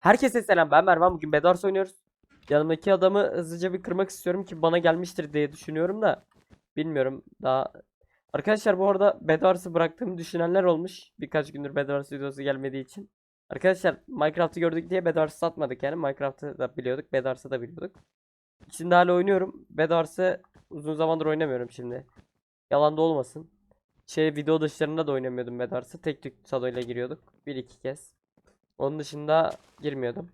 Herkese selam ben Mervan bugün Bedwars oynuyoruz. Yanımdaki adamı hızlıca bir kırmak istiyorum ki bana gelmiştir diye düşünüyorum da bilmiyorum daha. Arkadaşlar bu arada Bedwars'ı bıraktığımı düşünenler olmuş birkaç gündür Bedwars videosu gelmediği için. Arkadaşlar Minecraft'ı gördük diye Bedwars'ı satmadık yani Minecraft'ı da biliyorduk Bedwars'ı da biliyorduk. İkisini de hala oynuyorum. Bedwars'ı uzun zamandır oynamıyorum şimdi. Yalan da olmasın. Şey video dışlarında da oynamıyordum Bedwars'ı. Tek tük Sado ile giriyorduk. Bir iki kez. Onun dışında girmiyordum.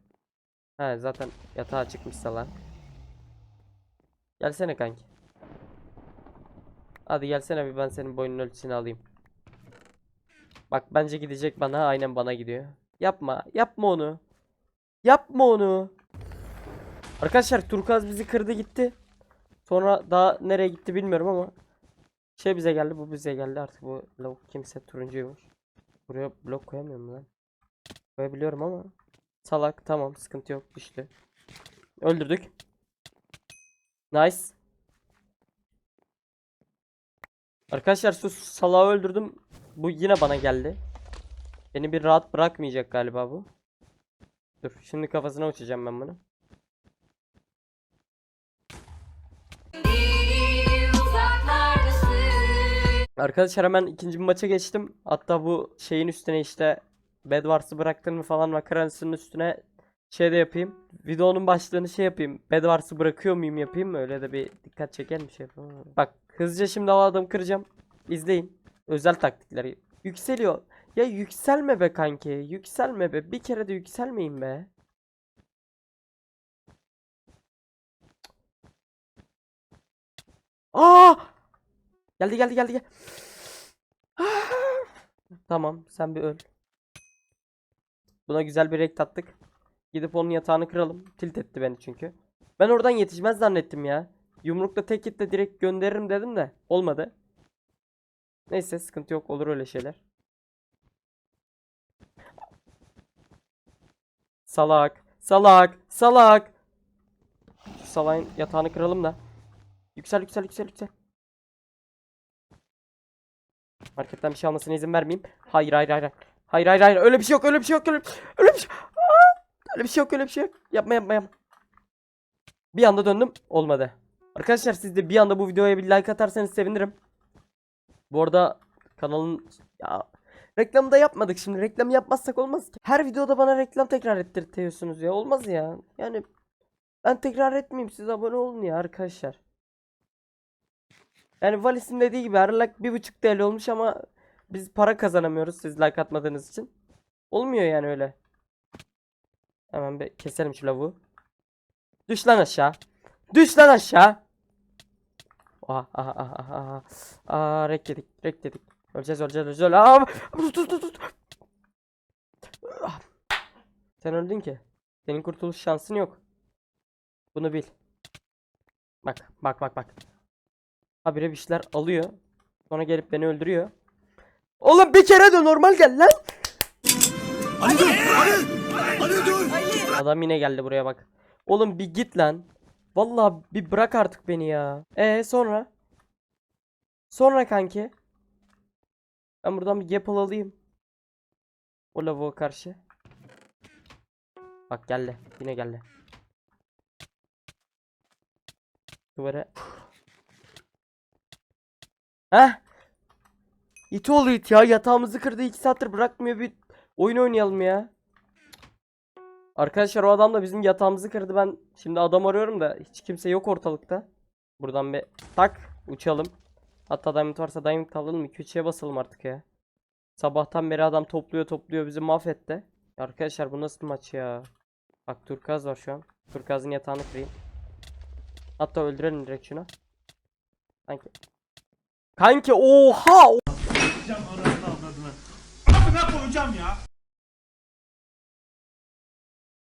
He zaten yatağa çıkmışsa lan. Gelsene kanki. Hadi gelsene bir ben senin boyunun ölçüsünü alayım. Bak bence gidecek bana aynen bana gidiyor. Yapma yapma onu. Yapma onu. Arkadaşlar Turkuaz bizi kırdı gitti. Sonra daha nereye gitti bilmiyorum ama şey bize geldi bu bize geldi artık bu lavuk kimse turuncuymuş. Buraya blok koyamıyorum lan. Koyabiliyorum ama. Salak tamam sıkıntı yok düştü. Öldürdük. Nice. Arkadaşlar şu salağı öldürdüm. Bu yine bana geldi. Beni bir rahat bırakmayacak galiba bu. Dur şimdi kafasına uçacağım ben bunu. Arkadaşlar hemen ikinci bir maça geçtim. Hatta bu şeyin üstüne işte Bedwars'ı bıraktın mı falan makarasının üstüne şey de yapayım. Videonun başlığını şey yapayım. Bedwars'ı bırakıyor muyum yapayım. Öyle de bir dikkat çeker bir şey yapayım. Bak hızlıca şimdi adamı kıracağım. İzleyin. Özel taktikleri. Yükseliyor. Ya yükselme be kanki. Yükselme be. Bir kere de yükselmeyin be. Aa! Geldi geldi geldi gel. Tamam sen bir öl. Buna güzel bir rekt attık. Gidip onun yatağını kıralım. Tilt etti beni çünkü. Ben oradan yetişmez zannettim ya. Yumrukla tek hitle direkt gönderirim dedim de olmadı. Neyse sıkıntı yok olur öyle şeyler. Salak, salak, salak. Şu yatağını kıralım da. Yüksel yüksel yüksel yüksel. Marketten bir şey almasına izin vermeyeyim. Hayır hayır hayır. hayır. Hayır hayır hayır. Öyle bir şey yok. Öyle bir şey yok. Öyle, öyle bir şey. Aa! Öyle bir şey yok. Öyle bir şey yok. Yapma yapma yapma. Bir anda döndüm. Olmadı. Arkadaşlar siz de bir anda bu videoya bir like atarsanız sevinirim. Bu arada kanalın ya reklamı da yapmadık şimdi. Reklam yapmazsak olmaz ki. Her videoda bana reklam tekrar ettirtiyorsunuz ya. Olmaz ya. Yani ben tekrar etmeyeyim. Siz abone olun ya arkadaşlar. Yani Valis'in dediği gibi her like bir buçuk TL olmuş ama biz para kazanamıyoruz siz like atmadığınız için. Olmuyor yani öyle. Hemen bir keselim şu lavuğu. Düş lan aşağı. Düş lan aşağı. Aha aha aha aha. Aa rek yedik rek yedik. Öleceğiz öleceğiz öleceğiz. Aa, tut tut tut. Sen öldün ki. Senin kurtuluş şansın yok. Bunu bil. Bak bak bak bak. Habire bir şeyler alıyor. Sonra gelip beni öldürüyor. Oğlum bir kere de normal gel lan. Ali dur! Ali! Ali dur! Adam yine geldi buraya bak. Oğlum bir git lan. Vallahi bir bırak artık beni ya. E sonra? Sonra kanki. Ben buradan bir gapple alayım. O lavuğa karşı. Bak geldi. Yine geldi. Duvara. Heh. İt oğlu it ya. Yatağımızı kırdı. 2 saattir bırakmıyor bir oyun oynayalım ya. Arkadaşlar o adam da bizim yatağımızı kırdı. Ben şimdi adam arıyorum da hiç kimse yok ortalıkta. Buradan bir tak uçalım. Hatta diamond varsa diamond alalım 2-3'e basalım artık ya. Sabahtan beri adam topluyor topluyor bizi mahvetti. Arkadaşlar bu nasıl maç ya? Bak turkaz var şu an. Turkazın yatağını kırayım. Hatta öldürelim direkt şunu. Kanki. Kanki oha! Koyacağım anasını avradını. Amına koyacağım ya.